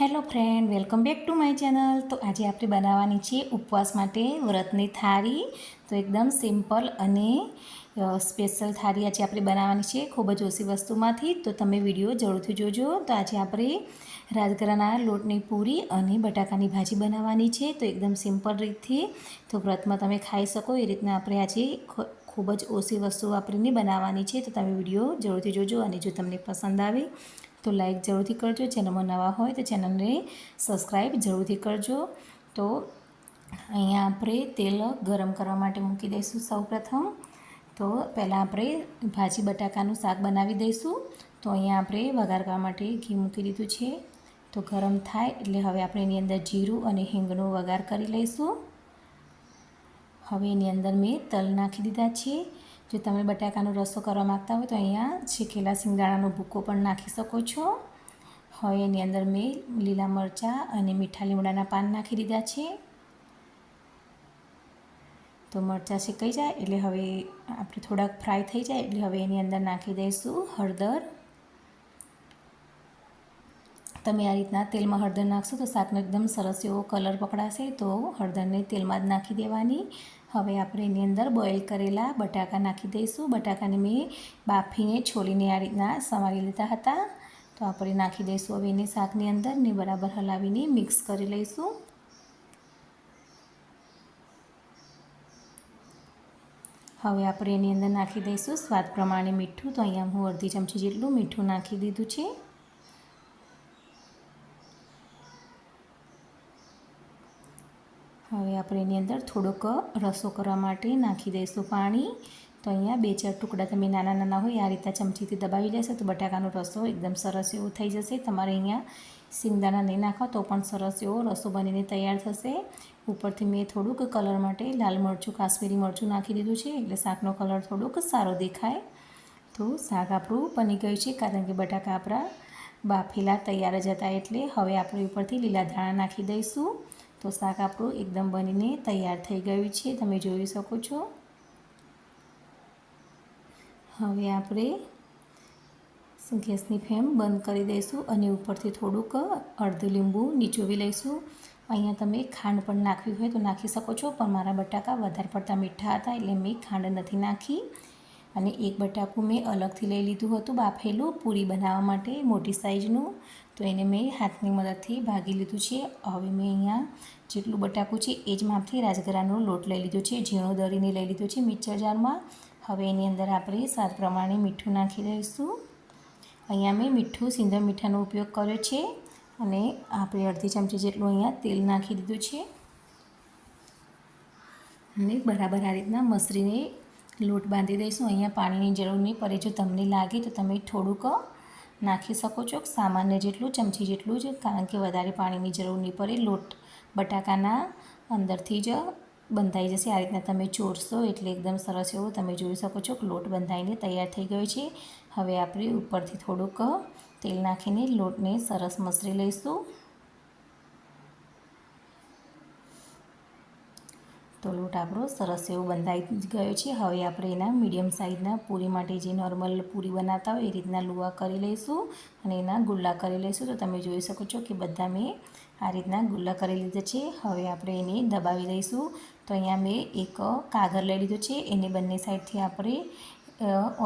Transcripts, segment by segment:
Hello friend welcome back to my channel તો આજે આપણે બનાવવાની છે ઉપવાસ માટે વ્રતની થાળી. તો એકદમ સિમ્પલ અને સ્પેશિયલ થાળી આજે આપણે બનાવવાની છે ખૂબ જ ઓછી વસ્તુમાંથી. તો તમે વીડિયો જરૂરથી જોજો. તો આજે આપણે રાજગરાના લોટની પૂરી અને બટાકાની ભાજી બનાવવાની છે. તો એકદમ સિમ્પલ રીતથી તો વ્રતમાં તમે ખાઈ શકો. એ રીતના આપણે આજે ખૂબ જ ઓછી વસ્તુ વાપરીને બનાવવાની છે. તો તમે વીડિયો જરૂરથી જોજો અને જો તમને પસંદ આવે તો લાઇક જરૂરથી કરજો. ચેનલમાં નવા હોય તો ચેનલને સબસ્ક્રાઈબ જરૂરથી કરજો. તો અહીંયા આપણે તેલ ગરમ કરવા માટે મૂકી દઈશું સૌપ્રથમ. તો પહેલાં આપણે ભાજી બટાકાનું શાક બનાવી દઈશું. તો અહીંયા આપણે વઘાર કરવા માટે ઘી મૂકી દીધું છે. તો ગરમ થાય એટલે હવે આપણે એની અંદર જીરું અને હિંગનો વઘાર કરી લઈશું. હવે એની અંદર મેં તલ નાખી દીધા છે. જો તમે બટાકાનો રસો કરવા માગતા હોય તો અહીંયા શેકેલા સિંગદાણાનો ભૂકો પણ નાખી શકો છો. હવે એની અંદર મેં લીલા મરચાં અને મીઠા લીમડાના પાન નાખી દીધા છે. તો મરચાં શેકાઈ જાય એટલે હવે આપણે થોડાક ફ્રાય થઈ જાય એટલે હવે એની અંદર નાખી દઈશું હળદર. તમે આ રીતના તેલમાં હળદર નાખશો તો શાકનો એકદમ સરસ એવો કલર પકડાશે તો હળદરને તેલમાં જ નાખી દેવાની. હવે આપણે એની અંદર બોઇલ કરેલા બટાકા નાખી દઈશું. બટાકાને મેં બાફીને, છોલીને આ રીતના સમારી લીધા હતા. તો આપણે નાખી દઈશું હવે એને શાકની અંદર ને બરાબર હલાવીને મિક્સ કરી લઈશું. હવે આપણે એની અંદર નાખી દઈશું. સ્વાદ પ્રમાણે મીઠું. તો અહીંયા હું અડધી ચમચી જેટલું મીઠું નાખી દીધું છે. હવે આપણે એની અંદર થોડોક રસો કરવા માટે નાખી દઈશું પાણી. તો અહીંયા બે ચાર ટુકડા તમે નાના નાના હોય આ રીતે ચમચીથી દબાવી લેશો તો બટાકાનો રસો એકદમ સરસ એવો થઈ જશે. તમારે અહીંયા સિંગદાણા નહીં નાખો તો પણ સરસ એવો રસો બનીને તૈયાર થશે. ઉપરથી મેં થોડુંક કલર માટે લાલ મરચું, કાશ્મીરી મરચું નાખી દીધું છે. એટલે શાકનો કલર થોડુંક સારો દેખાય. તો શાક આપણું બની ગયું છે કારણ કે બટાકા આપણા બાફેલા તૈયાર જ હતા એટલે હવે આપણે ઉપરથી લીલા ધાણા નાખી દઈશું. તો શાક આપણું એકદમ બનીને તૈયાર થઈ ગયું છે. તમે જોઈ શકો છો. હવે આપણે ગેસની ફ્લેમ બંધ કરી દઈશું અને ઉપરથી થોડુંક અડધું લીંબુ નીચોવી લઈશું. અહીંયા તમે ખાંડ પણ નાખવી હોય તો નાખી શકો છો, પણ મારા બટાકા વધારે પડતા મીઠા હતા એટલે મેં ખાંડ નથી નાખી. અને એક બટાકું મેં અલગથી લઈ લીધું હતું બાફેલું પૂરી બનાવવા માટે મોટી સાઇઝનું તો એને મેં હાથની મદદથી ભાગી લીધું છે. હવે મેં અહીંયા જેટલું બટાકું છે એ જ માપથી રાજગરાનો લોટ લઈ લીધો છે. ઝીણો દળીને લઈ લીધો છે મિક્સર જારમાં. હવે એની અંદર આપણે સ્વાદ પ્રમાણે મીઠું નાખી દઈશું. અહીંયા મેં મીઠું સિંદર મીઠાનો ઉપયોગ કર્યો છે અને આપણે અડધી ચમચી જેટલું અહીંયા તેલ નાખી દીધું છે. અને બરાબર આ રીતના મસરીને લોટ બાંધી દઈશું. અહીંયા પાણીની જરૂર નહીં પડે. જો તમને લાગે તો તમે થોડુંક નાખી શકો છો. સામાન્ય જેટલું, ચમચી જેટલું જ, કારણ કે વધારે પાણીની જરૂર નહીં પડે. લોટ બટાકાના અંદરથી જ બંધાઈ જશે. આ રીતના તમે ચોરશો એટલે એકદમ સરસ એવો તમે જોઈ શકો છો લોટ બંધાઈને તૈયાર થઈ ગયો છે. હવે આપણે ઉપરથી થોડુંક તેલ નાખીને લોટને સરસ મસરી લઈશું. તો લોટ આપણો સરસ એવો બંધાઈ ગયો છે. હવે આપણે એના મીડિયમ સાઇઝના પૂરી માટે જે નોર્મલ પૂરી બનાવતા હોય એ રીતના લુવા કરી લઈશું અને એના ગુલ્લા કરી લઈશું. તો તમે જોઈ શકો છો કે બધા મેં આ રીતના ગુલ્લા કરી લીધા છે. હવે આપણે એને દબાવી દઈશું તો અહીંયા મેં એક કાગળ લઈ લીધો છે. એને બંને સાઈડથી આપણે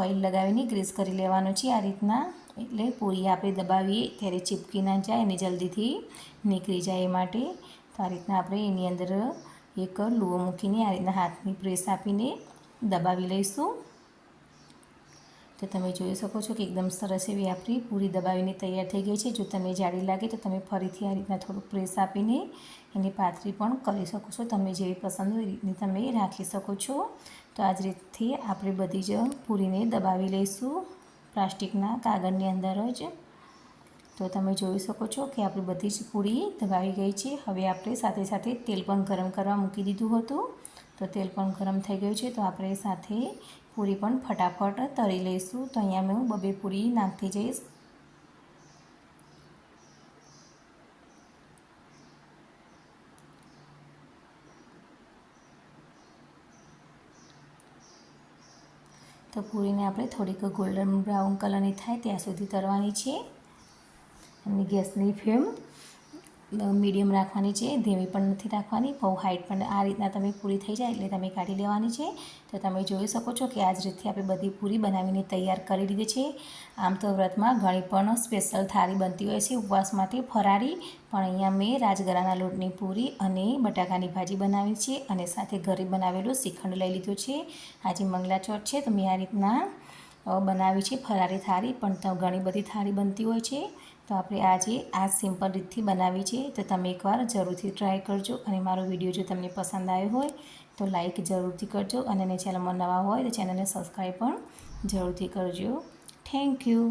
ઓઇલ લગાવીને ગ્રીસ કરી લેવાનો છે આ રીતના. એટલે પૂરી આપણે દબાવીએ ત્યારે ચીપકી ના જાય અને જલ્દીથી નીકળી જાય એ માટે. તો આ રીતના આપણે એની અંદર એક લુઓ મૂકીને આ રીતના હાથની પ્રેસ આપીને દબાવી લઈશું. તો તમે જોઈ શકો છો કે એકદમ સરસ એવી આપણી પૂરી દબાવીને તૈયાર થઈ ગઈ છે. જો તમને જાડી લાગે તો તમે ફરીથી આ રીતના થોડુંક પ્રેસ આપીને એની પાતળી પણ કરી શકો છો. તમે જેવી પસંદ હોય રીતની તમે રાખી શકો છો. તો આ જ રીતથી આપણે બધી જ પૂરીને દબાવી લઈશું. પ્લાસ્ટિકના કાગળની અંદર જ. તો તમે જોઈ શકો છો કે આપણી બધી જ પૂરી દગાવી ગઈ છે. હવે આપણે સાથે સાથે તેલ પણ ગરમ કરવા મૂકી દીધું હતું. તો તેલ પણ ગરમ થઈ ગયું છે. તો આપણે સાથે પૂરી પણ ફટાફટ તળી લઈશું. તો અહીંયા હું બબે પૂરી નાખતી જઈશ તો પૂરીને આપણે થોડીક ગોલ્ડન બ્રાઉન કલરની થાય ત્યાં સુધી તરવાની છે. અને ગેસની ફ્લેમ મીડિયમ રાખવાની છે, ધીમી પણ નથી રાખવાની, બહુ હાઈટ પણ આ રીતના તમે પૂરી થઈ જાય એટલે તમે કાઢી લેવાની છે. તો તમે જોઈ શકો છો કે આ જ રીતથી આપણે બધી પૂરી બનાવીને તૈયાર કરી લીધી છે. આમ તો વ્રતમાં ઘણી પણ સ્પેશિયલ થાળી બનતી હોય છે ઉપવાસ માટે ફરાળી. પણ અહીંયા મેં રાજગરાના લોટની પૂરી અને બટાકાની ભાજી બનાવી છે અને સાથે ઘરે બનાવેલું શ્રીખંડ લઈ લીધું છે. આજે મંગલાચોટ છે, તો મેં આ રીતના બનાવી છે ફરારી થાળી, પણ ઘણી બધી થાળી બનતી હોય છે. તો આપણે આજે આ સિમ્પલ રીતથી બનાવી છે. તો તમે એકવાર જરૂરથી ટ્રાય કરજો અને મારો વીડિયો જો તમને પસંદ આવ્યો હોય, તો લાઈક જરૂરથી કરજો અને ચેનલમાં નવા હોય તો ચેનલને સબસ્ક્રાઈબ પણ જરૂરથી કરજો. Thank you.